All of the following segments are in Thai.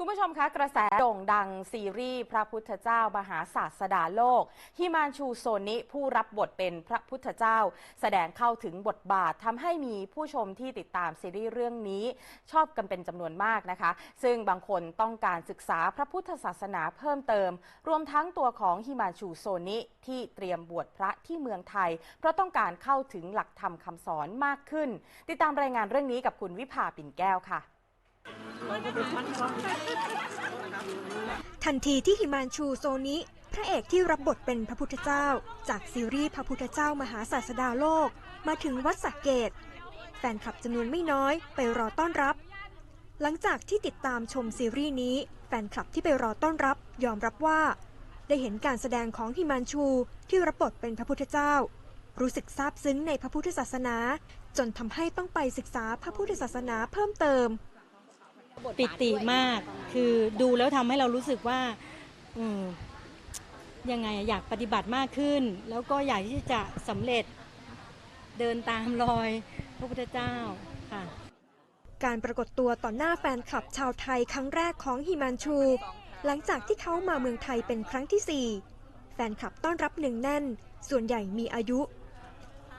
คุณผู้ชมคะกระแสโด่งดังซีรีส์พระพุทธเจ้ามหาศาสดาโลก ฮิมานชูโซนิผู้รับบทเป็นพระพุทธเจ้า แสดงเข้าถึงบทบาททำให้มีผู้ชมที่ติดตามซีรีส์เรื่องนี้ ชอบกันเป็นจำนวนมากนะคะ ซึ่งบางคนต้องการศึกษาพระพุทธศาสนาเพิ่มเติม รวมทั้งตัวของฮิมานชูโซนิที่เตรียมบวชพระที่เมืองไทย เพราะต้องการเข้าถึงหลักธรรมคำสอนมากขึ้น ติดตามรายงานเรื่องนี้กับคุณวิภาปิ่นแก้วค่ะ ทันทีที่ฮิมานชูโซนิ พระเอกที่รับบทเป็นพระพุทธเจ้า จากซีรีส์พระพุทธเจ้ามหาศาสดาโลก มาถึงวัดสักเกต แฟนคลับจำนวนไม่น้อยไปรอต้อนรับ หลังจากที่ติดตามชมซีรีส์นี้ แฟนคลับที่ไปรอต้อนรับ ยอมรับว่า ได้เห็นการแสดงของฮิมานชูที่รับบทเป็นพระพุทธเจ้า รู้สึกซาบซึ้งในพระพุทธศาสนา จนทำให้ต้องไปศึกษาพระพุทธศาสนาเพิ่มเติม ปิติมาก คือดูแล้วทำให้เรารู้สึกว่าอืมยังไงอะอยากปฏิบัติมากขึ้น แล้วก็อยากที่จะสำเร็จเดินตามรอยพระพุทธเจ้าค่ะ การปรากฏตัวต่อหน้าแฟนคลับชาวไทยครั้งแรกของฮิมานชู หลังจากที่เขามาเมืองไทยเป็นครั้งที่ 4 แฟนคลับต้อนรับหนึ่งแน่น ส่วนใหญ่มีอายุ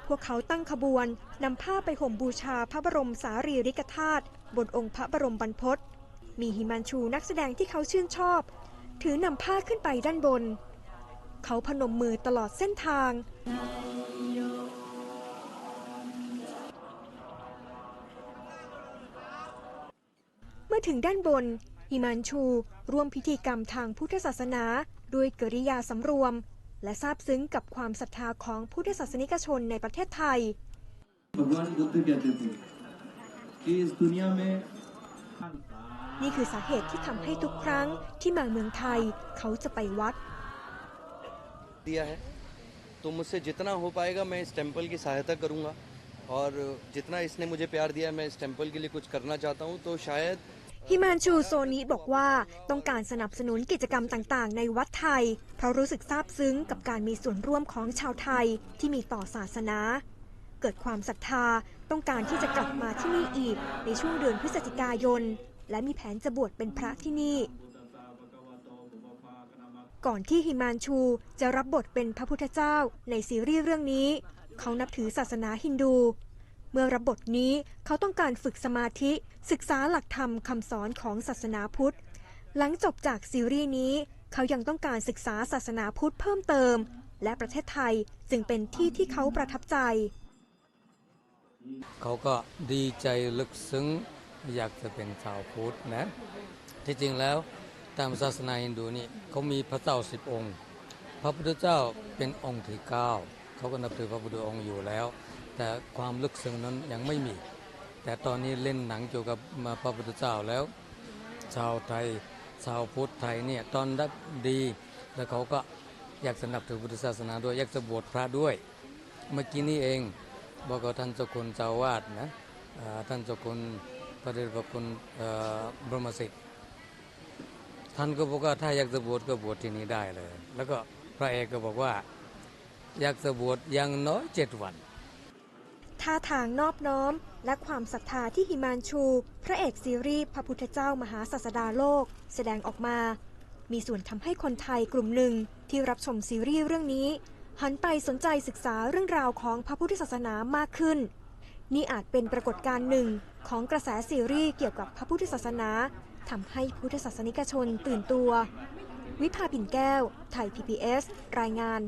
พวกเขาตั้งขบวนนำผ้าไปห่มบูชาพระบรมสารีริกธาตุบนองค์พระบรมบรรพตมีฮิมานชูนักแสดงที่เขาชื่นชอบ ถือนำผ้าขึ้นไปด้านบน เขาพนมมือตลอดเส้นทาง เมื่อถึงด้านบนฮิมานชูร่วมพิธีกรรมทางพุทธศาสนา ด้วยกริยาสำรวม และซาบซึ้งกับความศรัทธาของพุทธศาสนิกชนในประเทศไทย भगवान बुद्ध कहते थे कि इस दुनिया में นี่คือสาเหตุที่ทำให้ทุกครั้งที่มาเมืองไทย เขาจะไปวัด दिया है तो मुझसे जितना हो पाएगा मैं इस टेम्पल की सहायता करूंगा और जितना इसने मुझे प्यार दिया मैं इस टेम्पल के लिए कुछ करना चाहता हूं तो शायद ฮิมานชูโซนิบอกว่าต้องการสนับสนุนกิจกรรมต่างๆ ในวัดไทย เพราะรู้สึกซาบซึ้งกับการมีส่วนร่วมของชาวไทยที่มีต่อศาสนา เกิดความศรัทธาต้องการที่จะกลับมาที่นี่อีกในช่วงเดือนพฤศจิกายน และมีแผนจะบวชเป็นพระที่นี่ ก่อนที่ฮิมานชูจะรับบทเป็นพระพุทธเจ้าในซีรีส์เรื่องนี้ เขานับถือศาสนาฮินดู เมื่อรับบทนี้เขาต้องการฝึกสมาธิ ศึกษาหลักธรรมคำสอนของศาสนาพุทธ หลังจบจากซีรีส์นี้ เขายังต้องการศึกษาศาสนาพุทธเพิ่มเติม และประเทศไทยจึงเป็นที่ที่เขาประทับใจ เขาก็ดีใจลึกซึ้งอยากจะเป็นชาวพุทธนะ ที่จริงแล้วตามศาสนาฮินดูนี่เขามีพระเจ้าสิบองค์ พระพุทธเจ้าเป็นองค์ที่เก้าเขาก็นับถือพระพุทธองค์อยู่แล้ว แต่ความลึกซึ้งนั้นยังไม่มี แต่ตอนนี้เล่นหนังเกี่ยวกับมาพระพุทธเจ้าแล้ว ชาวไทยชาวพุทธไทยเนี่ยตอนรับดีแล้วเขาก็อยากสนับถือพุทธศาสนาด้วยอยากจะบวชพระด้วย เมื่อกี้นี้เองบอกกับท่านเจ้าคุณเจ้าวาดนะท่านเจ้าคุณพระเดชพระคุณบรมสิทธิ์ท่านก็บอกว่าถ้าอยากจะบวชก็บวชที่นี่ได้เลย แล้วก็พระเอกก็บอกว่า อยากจะบวชอย่างน้อยเจ็ดวัน ท่าทางนอบน้อม และความศรัทธาที่ฮิมานชู พระเอกซีรีส์พระพุทธเจ้ามหาศาสดาโลก แสดงออกมา มีส่วนทำให้คนไทยกลุ่มหนึ่งที่รับชมซีรีส์เรื่องนี้ หันไปสนใจศึกษาเรื่องราวของพระพุทธศาสนามากขึ้น นี่อาจเป็นปรากฏการณ์หนึ่งของกระแสซีรีส์เกี่ยวกับพระพุทธศาสนาทำให้พุทธศาสนิกชนตื่นตัว วิภาปิ่นแก้ว ไทย PBS รายงาน